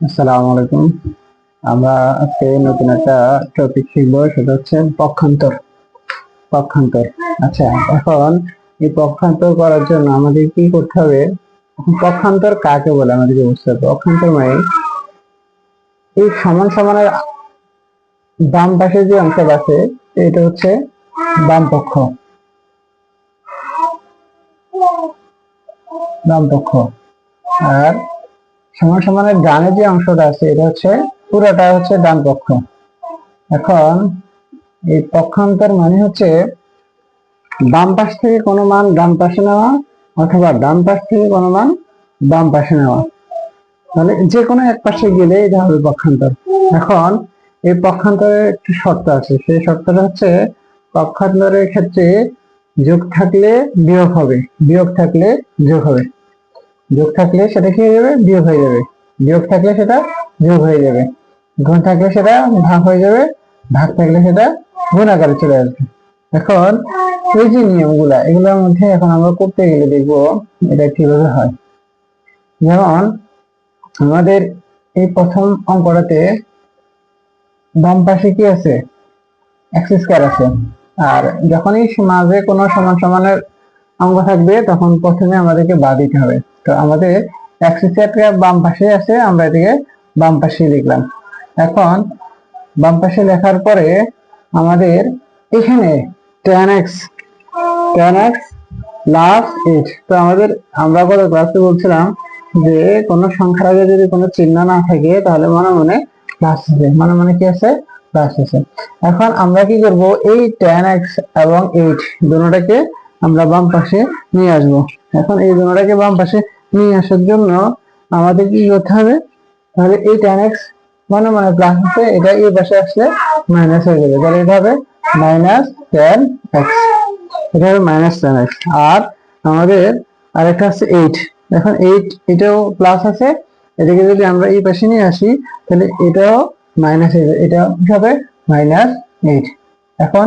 আসসালামু আলাইকুম আমরা আজকে নতুন একটা টপিক শিখব, সেটা হচ্ছে পক্ষান্তর। পক্ষান্তর। আচ্ছা এখন এই পক্ষান্তর করার জন্য আমাদের কি করতে হবে? পক্ষান্তর কাকে বলে? আমাদেরকে বুঝতে হবে। পক্ষান্তর মানে এই সমান সমানের বাম পাশে যে অংশটা আছে, এটা হচ্ছে বাম পক্ষ। বাম পক্ষ। আর সমান সমানের ডানে যে অংশটা আছে, এটা হচ্ছে পুরোটা হচ্ছে ডান পক্ষ। এখন এই পক্ষান্তর মানে হচ্ছে বাম পাশ থেকে কোনো মান ডান পাশে নেওয়া অথবা ডান পাশ থেকে কোনো মান বাম পাশে নেওয়া। তাহলে যে কোনো এক পাশে গেলে এটা হবে পক্ষান্তর। এখন এই পক্ষান্তরের একটি শর্ত আছে, সেই শর্তটা হচ্ছে পক্ষান্তরের ক্ষেত্রে যোগ থাকলে বিয়োগ হবে, বিয়োগ থাকলে যোগ হবে। যোগ থাকলে সেটা কি হয়ে যাবে? বিয়োগ হয়ে যাবে। বিয়োগ থাকলে সেটা যোগ হয়ে যাবে। গুণ থাকলে সেটা ভাগ হয়ে যাবে। ভাগ থাকলে সেটা গুণ আকারে চলে আসবে। এখন এই যে নিয়মগুলা, এগুলোর মধ্যে এখন আমরা করতে গেলে দেখব এটা কীভাবে হয়। যেমন আমাদের এই প্রথম অঙ্কটাতে বাম পাশে কি আছে? এক্স স্কোয়ার আছে। আর যখনই মাঝে কোনো সমান সমানের অঙ্ক থাকবে, তখন প্রথমে আমাদেরকে বাদ দিতে হবে। তো আমাদের এক্স স্কোয়ারটা বাম পাশে আছে, আমরা এদিকে বাম পাশে লিখলাম। এখন বাম পাশে লেখার পরে আমাদের এখানে ten x ten x plus eight তো আমাদের, আমরা গত ক্লাসে বলছিলাম যে কোনো সংখ্যার আগে যদি কোনো চিহ্ন না থাকে, তাহলে মনে মনে প্লাস আছে। মনে মনে কি আছে? প্লাস আছে। এখন আমরা কি করব? এই টেন এক্স এবং এইট দুটোটাকে আমরা বাম পাশে নিয়ে আসব। এখন এই দুটোটাকে বাম পাশে নিয়ে আসার জন্য আমাদের কি করতে হবে? তাহলে এই টেন এক্স মানে মানে প্লাস আছে এটা এই পাশে আসলে মাইনাস হয়ে যাবে। তাহলে এটা হবে মাইনাস টেন এক্স এটা হবে মাইনাস টেন এক্স আর আমাদের আরেকটা আছে এইট এখন এইট এটাও প্লাস আছে। এটাকে যদি আমরা এই পাশে নিয়ে আসি, তাহলে এটাও মাইনাস হয়ে যাবে। এটা হবে? মাইনাস এইট এখন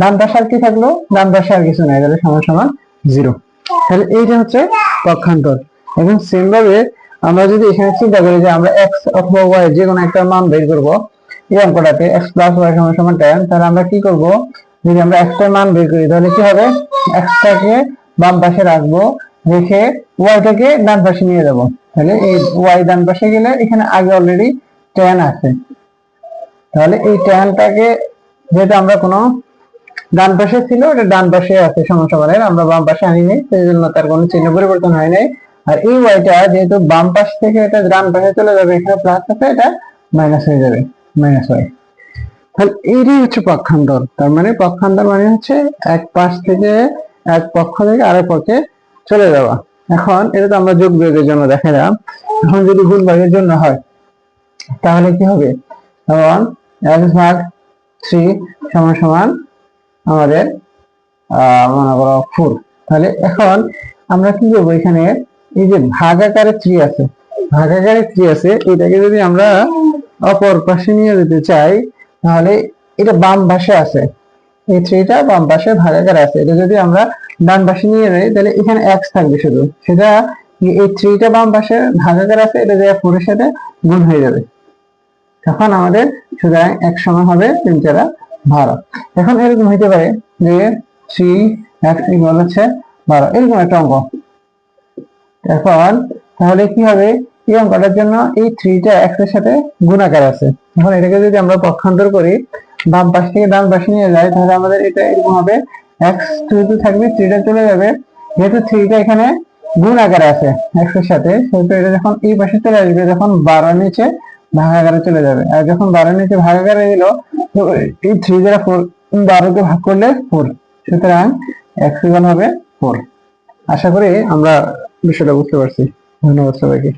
ডান পাশে আর কি থাকল? ডান পাশে আর কিছু নাই, তাহলে সমান সমান জিরো তাহলে এইটা হচ্ছে পক্ষান্তর। এবং সেম ভাবে আমরা যদি এখানে চিন্তা করি যে আমরা এক্স অথবা ওয়াই যে কোনো একটা মান বের করব, এই অঙ্কটাতে এক্স প্লাস ওয়াই সমান সমান টেন তাহলে আমরা কি করব? যদি আমরা এক্সটার মান বের করি, তাহলে কি হবে? এক্সটাকে বাম পাশে রাখব, রেখে ওয়াইটাকে ডান পাশে নিয়ে যাব। তাহলে এই ওয়াই ডান পাশে গেলে এখানে আগে অলরেডি টেন আছে। তাহলে এই টেনটাকে যেহেতু আমরা কোনো ডান পাশে ছিল, এটা ডান পাশে আছে সমান সমানের আমরা বাম পাশে আনি নাই সেই জন্য তার কোনো চিহ্ন পরিবর্তন হয় নাই। আর এই ওয়াইটা যেহেতু বাম পাশ থেকে এটা ডান পাশে চলে যাবে, এখানে প্লাস আছে, এটা মাইনাস হয়ে যাবে মাইনাস ওয়াই তাহলে এইটাই হচ্ছে পক্ষান্তর, তার মানে পক্ষান্তর মানে হচ্ছে এক পাশ থেকে এক পক্ষ থেকে আরেক পক্ষে চলে যাওয়া। এখন এটা তো আমরা যোগ বিয়োগের জন্য দেখালাম, এখন যদি গুণ ভাগের জন্য হয়, তাহলে কি হবে? তখন ভাগ থ্রি সমান সমান আমাদের মনে করো ফোর তাহলে এখন আমরা কি করব এখানে? এই যে ভাগ আকারে থ্রি আছে ভাগ আকারে থ্রি আছে, এটাকে যদি আমরা অপর পাশে নিয়ে যেতে চাই, তাহলে এটা বাম পাশে আছে। এই থ্রিটা বাম পাশে ভাগ আকারে আছে। এটা যদি আমরা ডান পাশে নিয়ে যাই, তাহলে এখানে এক্স থাকবে শুধু। সেটা এই থ্রিটা বাম পাশে ভাগ আকারে আছে, এটা যে ফোরের সাথে গুণ হয়ে যাবে। তখন আমাদের সুতরাং এক সময় হবে তিন চারা বারো এখন এরকম হইতে পারে যে থ্রি এক্স ইকুয়াল হচ্ছে বারো এরকম একটা অঙ্ক। এখন তাহলে কি হবে? এই অঙ্কটার জন্য এই থ্রিটা এক্সের সাথে গুণাকার আছে। এখন এটাকে যদি আমরা পক্ষান্তর করি, বাম পাশ থেকে ডান পাশে নিয়ে যাই তাহলে আমাদের এটা এরকম হবে। এক্স যেহেতু থাকবে, থ্রিটা চলে যাবে। যেহেতু থ্রিটা এখানে গুণ আকারে আছে এক্সের সাথে, সেহেতু এটা যখন এই পাশে চলে আসবে যখন বারো নিচে ভাগাকারে চলে যাবে। আর যখন বারো নিচে ভাগাকারে এলো তো এই থ্রি দ্বারা ফোর বারোকে ভাগ করলে ফোর সুতরাং এক্স হবে ফোর আশা করি আমরা বিষয়টা বুঝতে পারছি। ধন্যবাদ সবাইকে।